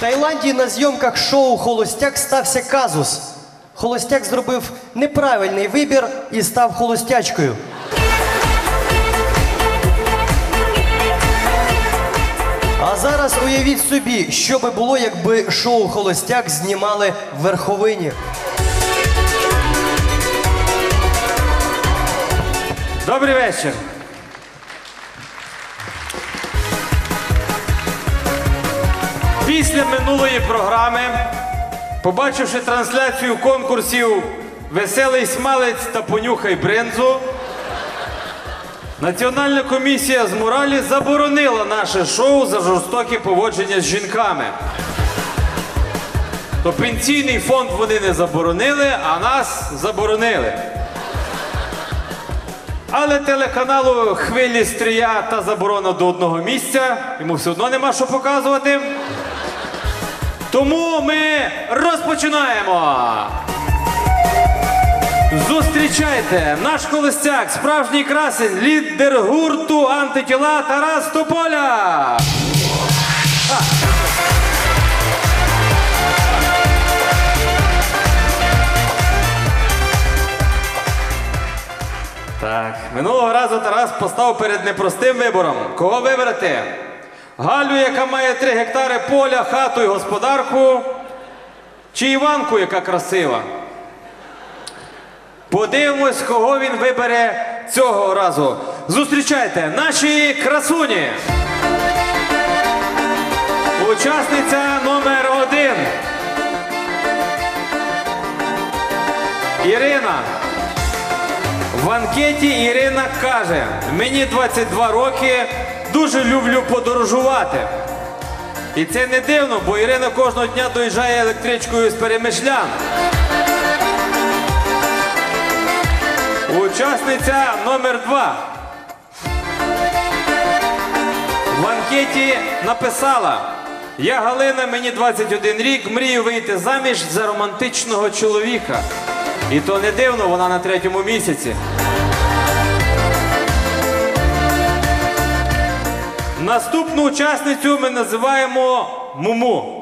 Таїланді на зйомках шоу Холостяк стався казус. Холостяк зробив неправильний вибір і став холостячкою. А зараз уявіть собі, що би було, якби шоу Холостяк знімали в верховині. Добрий вечір. Після минулої програми, побачивши трансляцію конкурсів Веселий смалець та понюхай бринзу, Національна комісія з моралі заборонила наше шоу за жорстоке поводження з жінками. То пенсійний фонд вони не заборонили, а нас заборонили. Але телеканалу Хвилі стрія та заборона до одного місця. Йому все одно нема що показувати. Тому ми розпочинаємо. Зустрічайте наш холостяк, справжній красень, лідер гурту антитіла Тарас Тополя. Так, минулого разу Тарас постав перед непростим вибором. Кого вибрати? Галю, яка має три гектари поля, хату і господарку, чи Іванку, яка красива? Подивимось, кого він вибере цього разу. Зустрічайте наші красуні. Учасниця номер один. Ірина. В анкеті Ірина каже: мені 22 роки, дуже люблю подорожувати. І це не дивно, бо Ірина кожного дня доїжджає електричкою з перемишлян. Учасниця номер два. В анкеті написала: Я Галина, мені 21 рік, мрію вийти заміж за романтичного чоловіка. І то не дивно, вона на третьому місяці. Наступну учасницю ми називаємо Муму.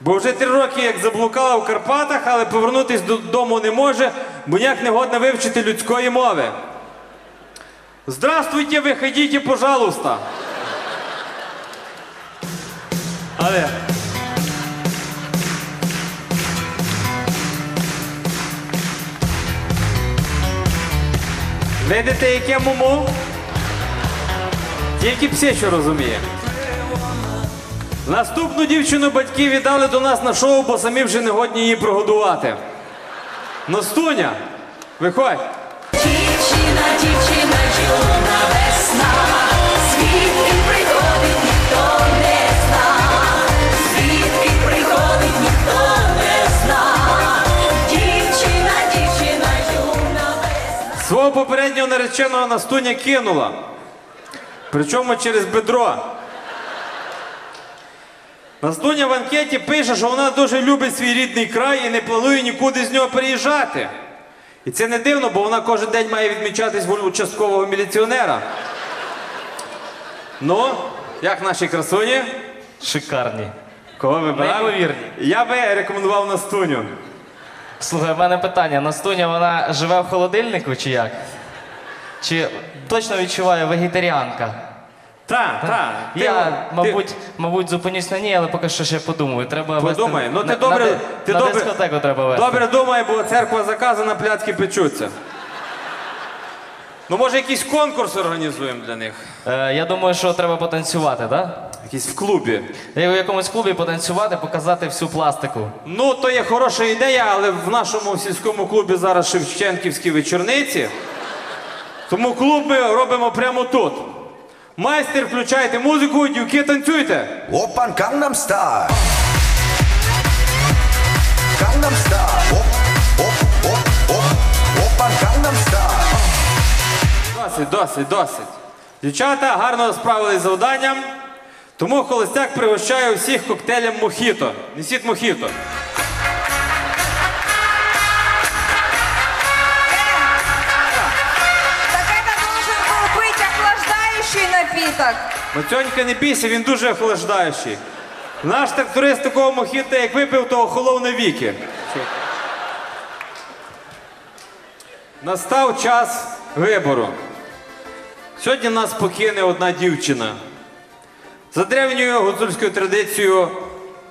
Бо вже три роки як заблукала в Карпатах, але повернутися додому не може, бо ніяк не годна вивчити людської мови. Здравствуйте, виходите, пожалуйста. Але. Видите, яке муму? Тільки псе, що розуміє. Наступну дівчину батьки віддали до нас на шоу, бо самі вже не годні її прогодувати. Настуня, виходь. Дівчина, дівчина, юна весна, звідки приходить, ніхто не зна, звідки приходить, ніхто не зна. Дівчина, дівчина, юна весна. Свого попереднього нареченого Настуня кинула. Причому через бедро. Настуня в анкеті пише, що вона дуже любить свій рідний край і не планує нікуди з нього переїжджати. І це не дивно, бо вона кожен день має відмічатись в участкового міліціонера. Ну, як наші красуні? Шикарні. Кого вибирав? Неймовірні. Я би рекомендував Настуню. Слухай, в мене питання. Настуня, вона живе в холодильнику чи як? Чи точно відчуває вегетаріанка? Так, так. Я, мабуть, мабуть, зупинюсь на ній, але поки що ще подумаю. Треба Подумай, вести... ну ти на, добре, на, ти на добре, дискотеку треба вести. добре думай, бо церква заказана, пляцки печуться. Ну, може, якийсь конкурс організуємо для них? Е, я думаю, що треба потанцювати, так? Якийсь в клубі. Да? У якомусь клубі потанцювати, показати всю пластику. Ну, то є хороша ідея, але в нашому сільському клубі зараз Шевченківські вечорниці. Тому клуб ми робимо прямо тут. Майстер, включайте музику, дівки танцюйте. Опан Gangnam Style. Gangnam Style. Оп, оп, оп, оп. Опан Gangnam Style. Досить, досить, досить. Дівчата гарно справились з завданням. Тому холостяк пригощає всіх коктейлем мохіто. Несіть мохіто. Быть охлаждающий не бійся, він дуже охлаждаючий. Наш тракторист такого мохіта, як випив, то охолов на віки. Настав час вибору. Сьогодні нас покине одна дівчина. За древньою гуцульською традицією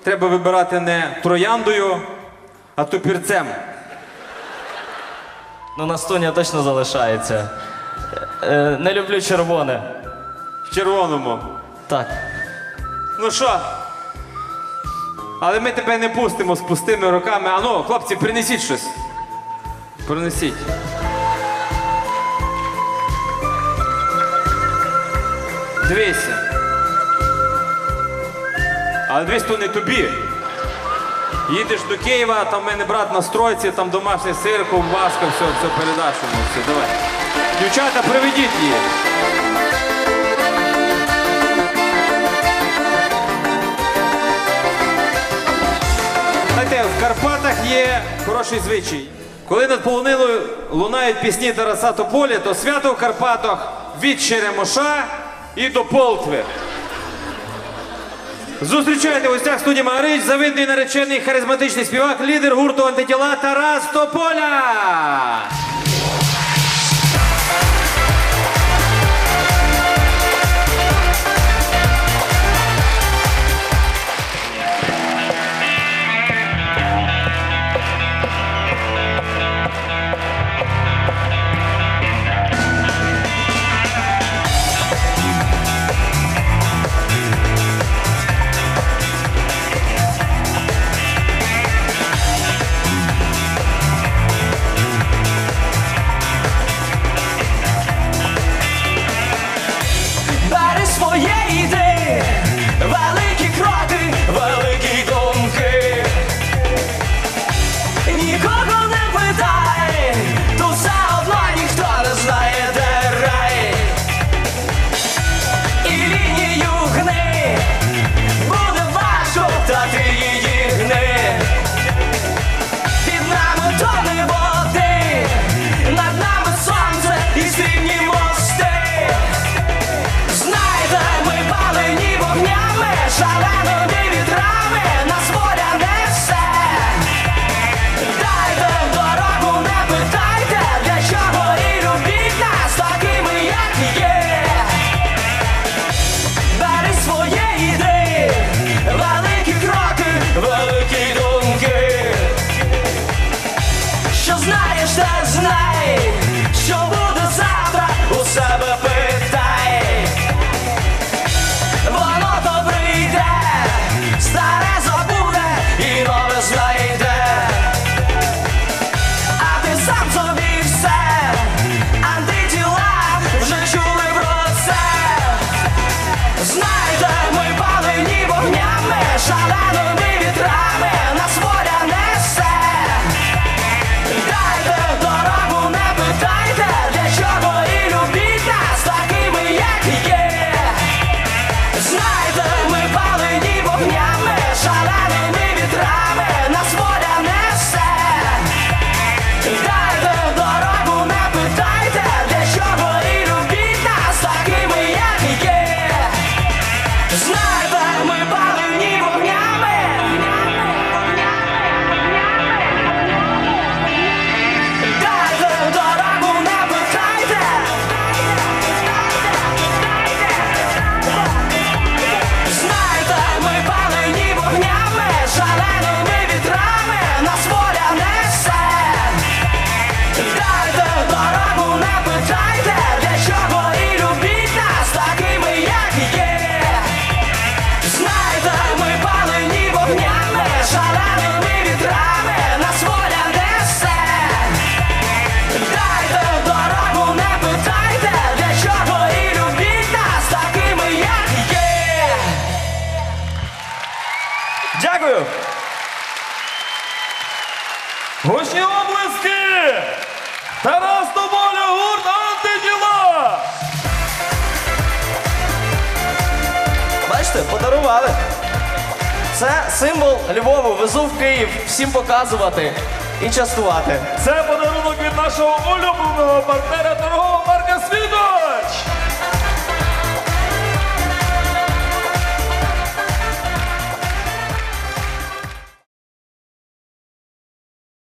треба вибирати не трояндою, а тупірцем. Ну, Настуня точно залишається. Е, не люблю червоне. В червоному. Так. Ну що? Але ми тебе не пустимо з пустими руками. Ану, хлопці, принесіть щось. Принесіть. Дивися. Але дивись, то не тобі. Їдеш до Києва, там в мене брат на стройці, там домашній сир, ковбаска, все, все передаш йому, все, давай. Дівчата, приведіть її. Є хороший звичай. Коли над полониною лунають пісні Тараса Тополя, то свято в Карпатах від Черемоша і до Полтви. Зустрічайте в гостях студії Магарич, завидний наречений харизматичний співак, лідер гурту антитіла Тарас Тополя. last night. Show Тарас Тоболя, гурт антиділа! Бачите, подарували. Це символ Львову. Везу в Київ всім показувати і частувати. Це подарунок від нашого улюбленого партнера торгового марка світу!